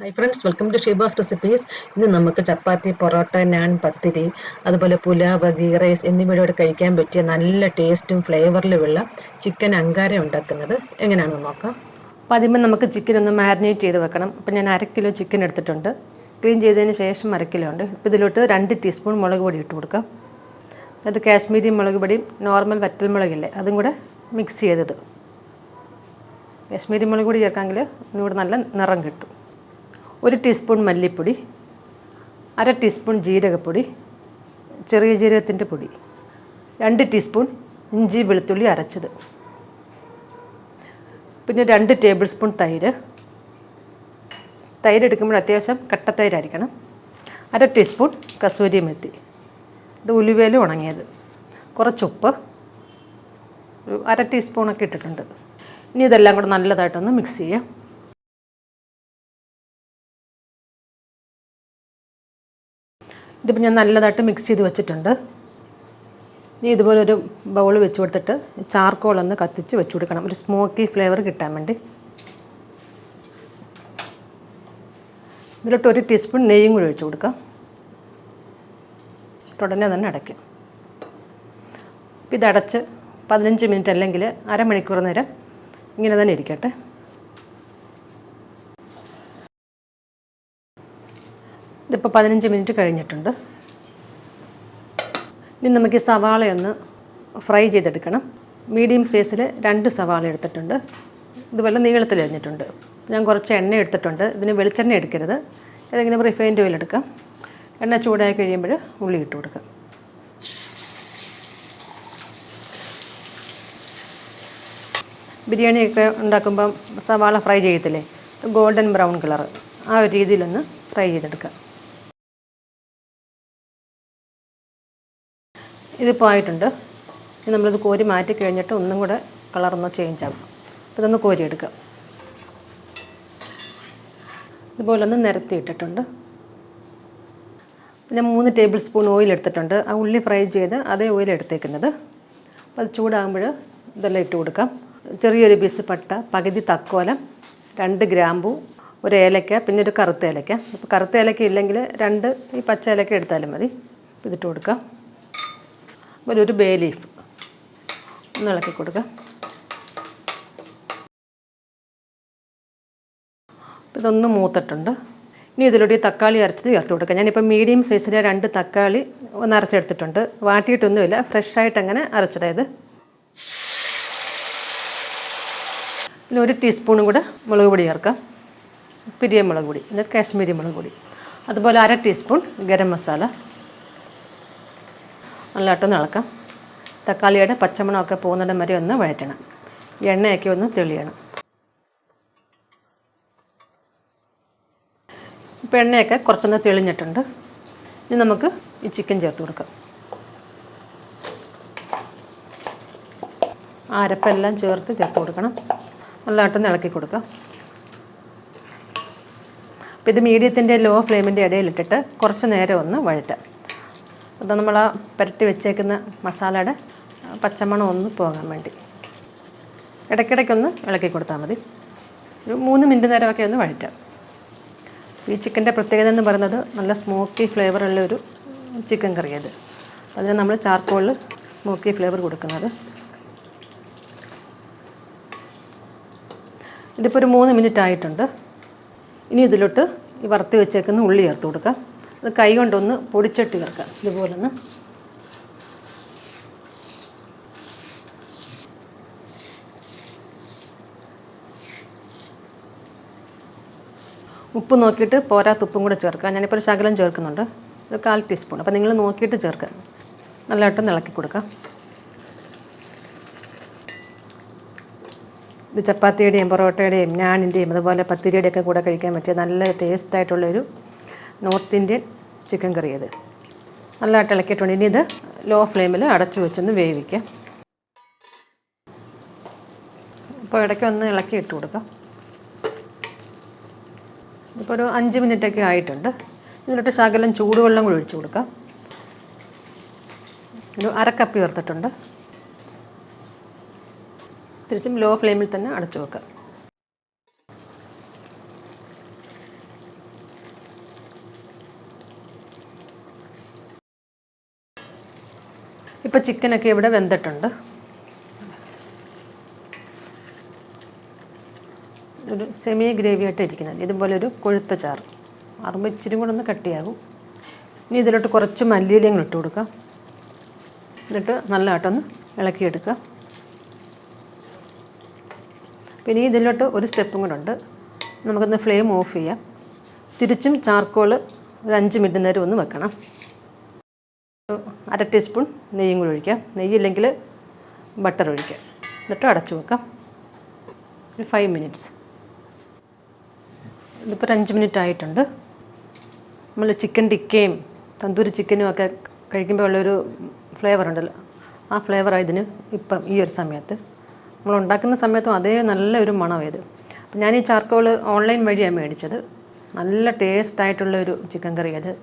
Hi friends welcome to Sheeba's recipes ഇന്ന് നമുക്ക് ചപ്പാത്തി പൊറോട്ട നാൻ പത്തിരി അതുപോലെ പുലാവ് ഗീ റൈസ് എന്നിവയോട് കഴിക്കാൻ പറ്റിയ നല്ല ടേസ്റ്റും ഫ്ലേവറിലുമുള്ള ചിക്കൻ അങ്കാര ഉണ്ടാക്കുന്നത് എങ്ങനെയാണെന്ന് നോക്കാം. അപ്പോൾ ആദ്യമേ നമുക്ക് ചിക്കൻ ഒന്ന് മാരിനേറ്റ് ചെയ്ത് വെക്കണം. അപ്പോൾ ഞാൻ അര കിലോ ചിക്കൻ എടുത്തിട്ടുണ്ട്. ക്ലീൻ ചെയ്തതിന് ശേഷം അര കിലോ ഉണ്ട്. ഇപ്പോൾ ഇതിലോട്ട് രണ്ട് ടീസ്പൂൺ മുളക് പൊടി ഇട്ട് കൊടുക്കാം. അത് കാശ്മീരി മുളക് പൊടിയും നോർമൽ വറ്റൽ മുളകില്ലേ അതും കൂടെ മിക്സ് ചെയ്തത്. കാശ്മീരി മുളക് പൊടി ചേർക്കാമെങ്കിൽ ഒന്നുകൂടെ നല്ല നിറം കിട്ടും. ഒരു ടീസ്പൂൺ മല്ലിപ്പൊടി അര ടീസ്പൂൺ ജീരകപ്പൊടി ചെറിയ ജീരകത്തിന്റെ പൊടി രണ്ട് ടീസ്പൂൺ ഇഞ്ചി വെളുത്തുള്ളി അരച്ചത്. പിന്നെ രണ്ട് ടേബിൾ സ്പൂൺ തൈര്. തൈര് എടുക്കുമ്പോൾ അത്യാവശ്യം കട്ട തൈരായിരിക്കണം. അര ടീസ്പൂൺ കസൂരി മെത്തി. ഇത് ഉലുവേൽ ഉണങ്ങിയത്. കുറച്ചുപ്പ് ഒരു അര ടീസ്പൂണൊക്കെ ഇട്ടിട്ടുണ്ട്. ഇനി ഇതെല്ലാം കൂടെ നല്ലതായിട്ടൊന്ന് മിക്സ് ചെയ്യാം ഇതിപ്പോൾ ഞാൻ നല്ലതായിട്ട് മിക്സ് ചെയ്ത് വെച്ചിട്ടുണ്ട്. ഇനി ഇതുപോലെ ഒരു ബൗൾ വെച്ച് കൊടുത്തിട്ട് ചാർക്കോൾ ഒന്ന് കത്തിച്ച് വെച്ച് കൊടുക്കണം. ഒരു സ്മോക്കി ഫ്ലേവർ കിട്ടാൻ വേണ്ടി. ഇതിലോട്ട് ഒരു ടീസ്പൂൺ നെയ്യും കൂടി ഒഴിച്ച് കൊടുക്കാം. ഉടനെ തന്നെ അടയ്ക്കും. ഇതടച്ച് പതിനഞ്ച് മിനിറ്റ് അല്ലെങ്കിൽ അരമണിക്കൂർ നേരം ഇങ്ങനെ തന്നെ ഇരിക്കട്ടെ. ഇതിപ്പോൾ പതിനഞ്ച് മിനിറ്റ് കഴിഞ്ഞിട്ടുണ്ട്. ഇനി നമുക്ക് ഈ സവാളയൊന്ന് ഫ്രൈ ചെയ്തെടുക്കണം. മീഡിയം സൈസിൽ രണ്ട് സവാള എടുത്തിട്ടുണ്ട്. ഇതുപോലെ നീളത്തിൽ എറിഞ്ഞിട്ടുണ്ട് ഞാൻ കുറച്ച് എണ്ണ എടുത്തിട്ടുണ്ട്. ഇതിന് വെളിച്ചെണ്ണ എടുക്കരുത്. ഏതെങ്കിലും റിഫൈൻഡ് ഓയിൽ എടുക്കാം. എണ്ണ ചൂടായി കഴിയുമ്പോൾ ഉള്ളി ഇട്ട് കൊടുക്കാം. ബിരിയാണിയൊക്കെ ഉണ്ടാക്കുമ്പം സവാള ഫ്രൈ ചെയ്യത്തില്ലേ? ഗോൾഡൻ ബ്രൗൺ കളർ ആ ഒരു രീതിയിലൊന്ന് ഫ്രൈ ചെയ്തെടുക്കാം. ഇതിപ്പോൾ ആയിട്ടുണ്ട് ഇനി നമ്മളിത് കോരി മാറ്റി കഴിഞ്ഞിട്ട് ഒന്നും കൂടെ കളറൊന്ന് ചേഞ്ച് ആകും അപ്പോൾ ഇതൊന്ന് കോരിയെടുക്കാം ഇതുപോലെ ഒന്ന് നിരത്തി ഇട്ടിട്ടുണ്ട്. പിന്നെ മൂന്ന് ടേബിൾ സ്പൂൺ ഓയിൽ എടുത്തിട്ടുണ്ട്. ആ ഉള്ളി ഫ്രൈ ചെയ്ത് അതേ ഓയിൽ എടുത്തേക്കുന്നത്. അപ്പോൾ അത് ചൂടാകുമ്പോൾ ഇതെല്ലാം ഇട്ട് കൊടുക്കാം. ചെറിയൊരു പീസ് പട്ട പകുതി തക്കോലം രണ്ട് ഗ്രാമ്പു ഒരു ഏലക്ക പിന്നെ ഒരു കറുത്ത ഏലക്ക. അപ്പോൾ കറുത്ത ഏലക്ക ഇല്ലെങ്കിൽ രണ്ട് ഈ പച്ച ഏലക്ക എടുത്താലും മതി. ഇതിട്ട് കൊടുക്കാം. അതുപോലെ ഒരു ബേ ലീഫ് ഒന്ന് ഇളക്കി കൊടുക്കുക ഇതൊന്ന് മൂത്തിട്ടുണ്ട്. ഇനി ഇതിലൂടെ തക്കാളി അരച്ചത് ചേർത്ത് കൊടുക്കാം. ഞാനിപ്പോൾ മീഡിയം സൈസിലെ രണ്ട് തക്കാളി ഒന്ന് അരച്ചെടുത്തിട്ടുണ്ട്. വാട്ടിയിട്ടൊന്നുമില്ല. ഫ്രഷായിട്ട് അങ്ങനെ അരച്ചിടയത് പിന്നെ ഒരു ടീസ്പൂണും കൂടെ മുളക് പൊടി ചേർക്കാം. പിരിയ മുളക് പൊടി എന്നിട്ട് കാശ്മീരി മുളക് പൊടി. അതുപോലെ അര ടീസ്പൂൺ ഗരം മസാല. നല്ലതായിട്ടൊന്ന് ഇളക്കാം തക്കാളിയുടെ പച്ചമണമൊക്കെ പോകുന്നിടം വരെ ഒന്ന് വഴറ്റണം. എണ്ണയൊക്കെ ഒന്ന് തെളിയണം. ഇപ്പോൾ എണ്ണയൊക്കെ കുറച്ചൊന്ന് തെളിഞ്ഞിട്ടുണ്ട്. ഇനി നമുക്ക് ഈ ചിക്കൻ ചേർത്ത് കൊടുക്കാം. അരപ്പെല്ലാം ചേർത്ത് ചേർത്ത് കൊടുക്കണം. നല്ലതായിട്ടൊന്ന് ഇളക്കി കൊടുക്കാം. അപ്പോൾ ഇത് മീഡിയത്തിന്റെ ലോ ഫ്ലെയിമിന്റെ ഇടയിലിട്ടിട്ട് കുറച്ച് നേരം ഒന്ന് വഴറ്റാം. അത് നമ്മൾ ആ പുരട്ടി വെച്ചേക്കുന്ന മസാലയുടെ പച്ചമണം ഒന്ന് പോകാൻ വേണ്ടി. ഇടയ്ക്കിടയ്ക്കൊന്ന് ഇളക്കി കൊടുത്താൽ മതി. ഒരു മൂന്ന് മിനിറ്റ് നേരമൊക്കെ ഒന്ന് വഴറ്റാം. ഈ ചിക്കന്റെ പ്രത്യേകത എന്ന് പറയുന്നത് നല്ല സ്മോക്കി ഫ്ലേവറുള്ള ഒരു ചിക്കൻ കറി അത് അതിന് നമ്മൾ ചാർക്കോളിൽ സ്മോക്കി ഫ്ലേവർ കൊടുക്കുന്നത്. ഇതിപ്പോൾ ഒരു മൂന്ന് മിനിറ്റ് ആയിട്ടുണ്ട്. ഇനി ഇതിലോട്ട് ഈ വറുത്ത് വെച്ചേക്കുന്ന ഉള്ളി ചേർത്ത് കൊടുക്കാം. അത് കൈ കൊണ്ടൊന്ന് പൊടിച്ചിട്ട് ചേർക്കാം ഇതുപോലെ ഒന്ന് ഉപ്പ് നോക്കിയിട്ട് പോരാത്ത ഉപ്പും കൂടെ ചേർക്കാം ഞാനിപ്പോൾ ഒരു ശകലം ചേർക്കുന്നുണ്ട്. ഒരു കാൽ ടീസ്പൂൺ. അപ്പോൾ നിങ്ങൾ നോക്കിയിട്ട് ചേർക്കാം നല്ലതായിട്ട് ഇളക്കി കൊടുക്കാം ഇത് ചപ്പാത്തിയുടെയും പൊറോട്ടയുടെയും ഞാനിന്റെയും അതുപോലെ പത്തിരിയുടെയൊക്കെ കൂടെ കഴിക്കാൻ പറ്റിയ നല്ല ടേസ്റ്റായിട്ടുള്ളൊരു നോർത്ത് ഇന്ത്യൻ ചിക്കൻ കറി അത് നല്ലതായിട്ട് ഇളക്കിയിട്ടുണ്ട്. ഇനി ഇത് ലോ ഫ്ലെയിമിൽ അടച്ചു വെച്ചൊന്ന് വേവിക്കാം. ഇപ്പോൾ ഇടയ്ക്ക് ഒന്ന് ഇളക്കി ഇട്ട് കൊടുക്കാം. ഇപ്പോൾ ഒരു അഞ്ച് മിനിറ്റൊക്കെ ആയിട്ടുണ്ട്. ഇതിലോട്ട് ശകലം ചൂടുവെള്ളം കൂടി ഒഴിച്ചു കൊടുക്കാം. ഒരു അരക്കപ്പ് ചേർത്തിട്ടുണ്ട്. തിരിച്ചും ലോ ഫ്ലെയിമിൽ തന്നെ അടച്ചു വെക്കാം. ഇപ്പോൾ ചിക്കനൊക്കെ ഇവിടെ വെന്തിട്ടുണ്ട്. ഒരു സെമി ഗ്രേവി ആയിട്ട് ഇരിക്കുന്നത്. ഇതുപോലെ ഒരു കൊഴുത്ത ചാറ്. മാറുമ്പോൾ ഇച്ചിരി കൂടെ ഒന്ന് കട്ടിയാകും ഇനി ഇതിലോട്ട് കുറച്ച് മല്ലിയിലയും ഇട്ട് കൊടുക്കാം. എന്നിട്ട് നല്ലതായിട്ടൊന്ന് ഇളക്കിയെടുക്കുക പിന്നെ ഇതിലോട്ട് ഒരു സ്റ്റെപ്പും കൂടെ ഉണ്ട്. നമുക്കൊന്ന് ഫ്ലെയിം ഓഫ് ചെയ്യാം. തിരിച്ചും ചാർക്കോൾ ഒരു അഞ്ച് മിനിറ്റ് നേരം ഒന്ന് വെക്കണം. അര ടീസ്പൂൺ നെയ്യും കൂടി ഒഴിക്കാം. നെയ്യില്ലെങ്കിൽ ബട്ടർ ഒഴിക്കാം. എന്നിട്ട് അടച്ചു വെക്കാം. ഒരു ഫൈവ് മിനിറ്റ്സ് ഇതിപ്പോൾ ഒരു അഞ്ച് മിനിറ്റ് ആയിട്ടുണ്ട്. നമ്മൾ ചിക്കൻ ടിക്കയും തന്തൂരി ചിക്കനും ഒക്കെ കഴിക്കുമ്പോൾ ഉള്ളൊരു ഫ്ലേവർ ഉണ്ടല്ലോ. ആ ഫ്ലേവറാണ് ഇതിന് ഇപ്പം ഈ ഒരു സമയത്ത്. നമ്മൾ ഉണ്ടാക്കുന്ന സമയത്തും അതേ നല്ലൊരു മണമായത് അപ്പം ഞാൻ ഈ ചാർക്കോൾ ഓൺലൈൻ വഴിയാണ് മേടിച്ചത്. നല്ല ടേസ്റ്റ് ആയിട്ടുള്ള ഒരു ചിക്കൻ കറി അത്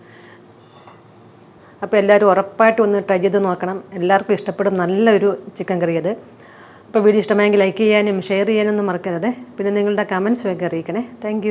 അപ്പോൾ എല്ലാവരും ഉറപ്പായിട്ടും ഒന്ന് ട്രൈ ചെയ്ത് നോക്കണം. എല്ലാവർക്കും ഇഷ്ടപ്പെടും. നല്ലൊരു ചിക്കൻ കറി അത്. അപ്പോൾ വീഡിയോ ഇഷ്ടമായെങ്കിൽ ലൈക്ക് ചെയ്യാനും ഷെയർ ചെയ്യാനൊന്നും മറക്കരുത്. പിന്നെ നിങ്ങളുടെ കമൻസ് ഒക്കെ അറിയിക്കണേ. താങ്ക്